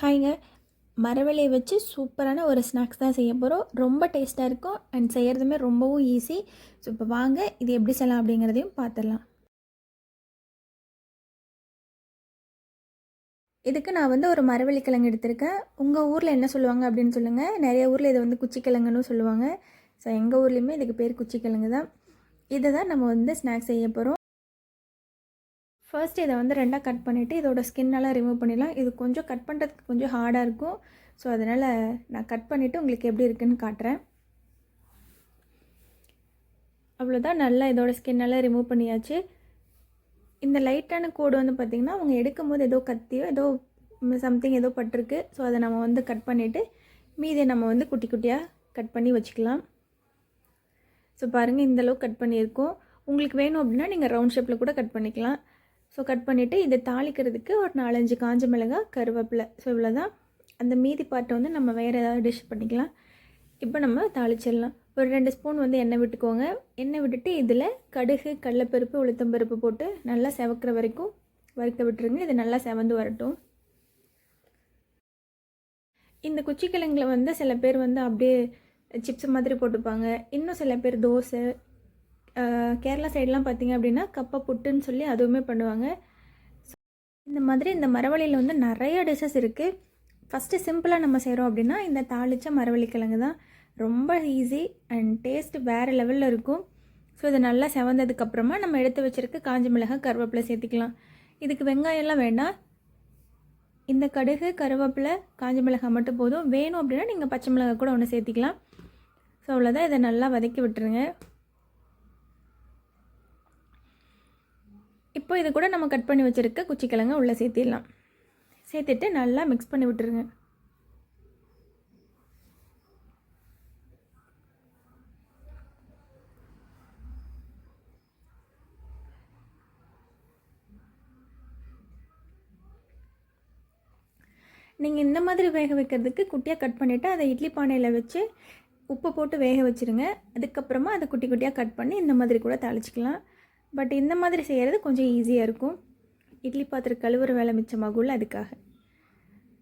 ஹாய்ங்க. மரவள்ளியை வச்சு சூப்பரான ஒரு ஸ்நாக்ஸ் தான் செய்ய போகிறோம் ரொம்ப டேஸ்ட்டாக இருக்கும். அண்ட் செய்கிறதுமே ரொம்பவும் ஈஸி. ஸோ இப்போ வாங்க. இது எப்படி செய்யலாம் அப்படிங்கிறதையும் பார்த்துடலாம் இதுக்கு நான் வந்து ஒரு மரவள்ளி கிழங்கு எடுத்திருக்கேன். உங்கள் ஊரில் என்ன சொல்லுவாங்க அப்படின்னு சொல்லுங்கள் நிறைய ஊரில் இதை வந்து குச்சிக்கிழங்குன்னு சொல்லுவாங்க. ஸோ எங்கள் ஊர்லேயுமே இதுக்கு பேர் குச்சிக்கிழங்கு தான் இதை தான் நம்ம வந்து ஸ்நாக்ஸ் செய்ய போகிறோம் ஃபர்ஸ்ட் இதை வந்து ரெண்டாக கட் பண்ணிவிட்டு இதோட ஸ்கின்னெல்லாம் ரிமூவ் பண்ணிடலாம். இது கொஞ்சம் கட் பண்ணுறதுக்கு கொஞ்சம் ஹார்டாக இருக்கும். ஸோ அதனால் நான் கட் பண்ணிவிட்டு உங்களுக்கு எப்படி இருக்குன்னு காட்டுறேன். அவ்வளோதான் நல்லா இதோட ஸ்கின்னெல்லாம் ரிமூவ் பண்ணியாச்சு. இந்த லைட்டான கோடு வந்து பார்த்திங்கன்னா அவங்க எடுக்கும் போது ஏதோ கத்தியோ ஏதோ சம்திங் ஏதோ பட்டிருக்கு. ஸோ அதை நம்ம வந்து கட் பண்ணிவிட்டு மீதியை நம்ம வந்து குட்டி குட்டியாக கட் பண்ணி வச்சுக்கலாம். ஸோ பாருங்கள் இந்தளவுக்கு கட் பண்ணியிருக்கோம். உங்களுக்கு வேணும் அப்படின்னா நீங்கள் ரவுண்ட் ஷேப்பில் கூட கட் பண்ணிக்கலாம். ஸோ கட் பண்ணிவிட்டு இதை தாளிக்கிறதுக்கு ஒரு நாலஞ்சு காஞ்ச மிளகாய் கருவேப்பிலை. ஸோ இவ்வளோ தான் அந்த மீதி பாட்டை வந்து நம்ம வேறு ஏதாவது டிஷ் பண்ணிக்கலாம். இப்போ நம்ம தாளிச்சிடலாம். ஒரு ரெண்டு ஸ்பூன் வந்து எண்ணெய் விட்டுக்கோங்க. எண்ணெய் விட்டுட்டு இதில் கடுகு கடலப்பருப்பு உளுத்தம்பருப்பு போட்டு நல்லா செவக்கிற வரைக்கும் வறுக்க விட்டுருங்க. இது நல்லா செவந்து வரட்டும். இந்த குச்சிக்கிழங்கில் வந்து சில பேர் வந்து அப்படியே சிப்ஸ் மாதிரி போட்டுப்பாங்க. இன்னும் சில பேர் தோசை கேரளா சைட்லாம் பார்த்திங்க அப்படின்னா கப்பை புட்டுன்னு சொல்லி அதுவுமே பண்ணுவாங்க. இந்த மாதிரி இந்த மரவள்ளியில் வந்து நிறைய டிஷ்ஷஸ் இருக்குது ஃபஸ்ட்டு சிம்பிளாக நம்ம செய்கிறோம் அப்படின்னா இந்த தாளித்த மரவள்ளி கிழங்கு தான். ரொம்ப ஈஸி அண்ட் டேஸ்ட் வேறு லெவலில் இருக்கும். ஸோ இது நல்லா செவந்ததுக்கப்புறமா நம்ம எடுத்து வச்சுருக்க காஞ்ச மிளகாய் கருவேப்பிலை சேர்த்திக்கலாம். இதுக்கு வெங்காயம்லாம் வேண்டாம் இந்த கடுகு கருவேப்பிலை காஞ்ச மிளகாய் மட்டும் போதும். வேணும் அப்படின்னா நீங்கள் பச்சை மிளகாய் கூட ஒன்று சேர்த்திக்கலாம். ஸோ அவ்வளோதான் இதை நல்லா வதக்கி விட்டுருங்க. இப்போ இது கூட நம்ம கட் பண்ணி வச்சுருக்க குச்சிக்கிழங்க உள்ளே சேர்த்திடலாம். சேர்த்துட்டு நல்லா மிக்ஸ் பண்ணி விட்டுருங்க. நீங்கள் இந்த மாதிரி வேக வைக்கிறதுக்கு குட்டியாக கட் பண்ணிவிட்டு அதை இட்லி பானையில் வச்சு உப்பு போட்டு வேக வச்சுருங்க. அதுக்கப்புறமா அதை குட்டி குட்டியாக கட் பண்ணி இந்த மாதிரி கூட தாளிச்சிக்கலாம். பட் இந்த மாதிரி செய்கிறது கொஞ்சம் ஈஸியாக இருக்கும். இட்லி பாத்திரம் கழுவுற வேலை மிச்சமாகும்ல அதுக்காக.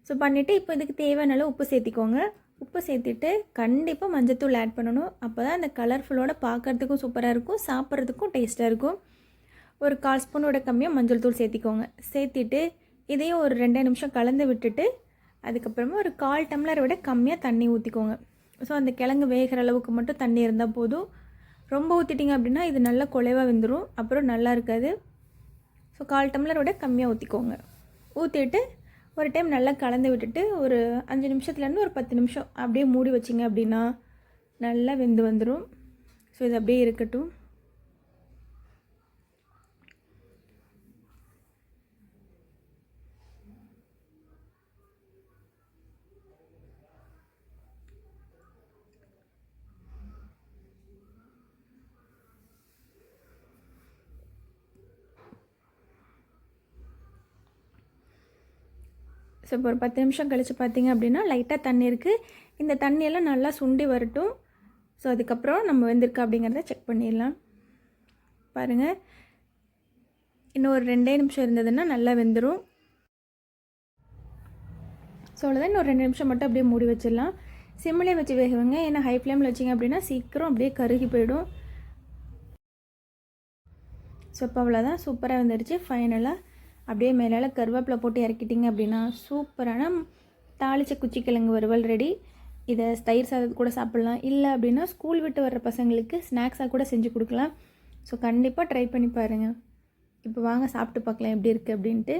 ஸோ பண்ணிவிட்டு இப்போ இதுக்கு தேவையான உப்பு சேர்த்திக்கோங்க. உப்பு சேர்த்துட்டு கண்டிப்பாக மஞ்சத்தூள் ஆட் பண்ணணும். அப்போ தான் அந்த கலர்ஃபுல்லோட பார்க்குறதுக்கும் சூப்பராக இருக்கும். சாப்பிட்றதுக்கும் டேஸ்ட்டாக இருக்கும். ஒரு கால் ஸ்பூனோட கம்மியாக மஞ்சள் தூள் சேர்த்திக்கோங்க. சேர்த்திட்டு இதையும் ஒரு ரெண்டே நிமிஷம் கலந்து விட்டுட்டு அதுக்கப்புறமா ஒரு கால் டம்ளரை விட கம்மியாக தண்ணி ஊற்றிக்கோங்க ஸோ அந்த கிழங்கு வேகிற அளவுக்கு மட்டும் தண்ணி இருந்தால் போதும். ரொம்ப ஊற்றிட்டிங்க அப்படின்னா இது நல்லா குலைவாக வெந்துடும் அப்புறம் நல்லா இருக்காது. ஸோ கால் டம்ளரோட கம்மியாக ஊற்றிக்கோங்க ஊற்றிட்டு ஒரு டைம் நல்லா கலந்து விட்டுட்டு ஒரு அஞ்சு நிமிஷத்துலேருந்து ஒரு பத்து நிமிஷம் அப்படியே மூடி வச்சிங்க அப்படின்னா நல்லா வெந்து வந்துடும் ஸோ இது அப்படியே இருக்கட்டும். ஸோ இப்போ ஒரு பத்து நிமிஷம் கழித்து பார்த்தீங்க அப்படின்னா லைட்டாக தண்ணி இருக்குது இந்த தண்ணியெல்லாம் நல்லா சுண்டி வரட்டும். ஸோ அதுக்கப்புறம் நம்ம வெந்திருக்கா அப்படிங்கிறத செக் பண்ணிடலாம். பாருங்கள் இன்னும் ஒரு ரெண்டே நிமிஷம் இருந்ததுன்னா நல்லா வெந்துடும் ஸோ அவ்வளோதான் இன்னும் ரெண்டு நிமிஷம் மட்டும் அப்படியே மூடி வச்சிடலாம். சிம்மிலே வச்சு வேகவங்க. ஏன்னா ஹை ஃப்ளேமில் வச்சிங்க அப்படின்னா சீக்கிரம் அப்படியே கருகி போயிடும். ஸோ இப்போ அவ்வளோதான் சூப்பராக வந்துடுச்சு ஃபைனலாக அப்படியே மேலால் கருவேப்பிலை போட்டு இறக்கிட்டிங்க அப்படின்னா சூப்பரான தாளித்த குச்சிக்கிழங்கு வறுவல் ரெடி இதை தயிர் சாதத்து கூட சாப்பிட்லாம். இல்லை அப்படின்னா ஸ்கூல் விட்டு வர்ற பசங்களுக்கு ஸ்நாக்ஸாக கூட செஞ்சு கொடுக்கலாம். ஸோ கண்டிப்பாக ட்ரை பண்ணி பாருங்கள் இப்போ வாங்க சாப்பிட்டு பார்க்கலாம் எப்படி இருக்குது அப்படின்ட்டு.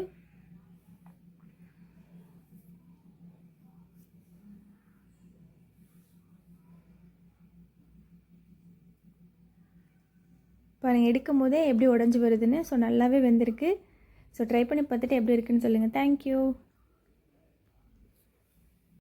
பாருங்கள் எடுக்கும் போதே எப்படி உடஞ்சி வருதுன்னு ஸோ நல்லாவே வெந்திருக்கு. ஸோ ட்ரை பண்ணி பார்த்துட்டு எப்படி இருக்குன்னு சொல்லுங்கள் தேங்க்யூ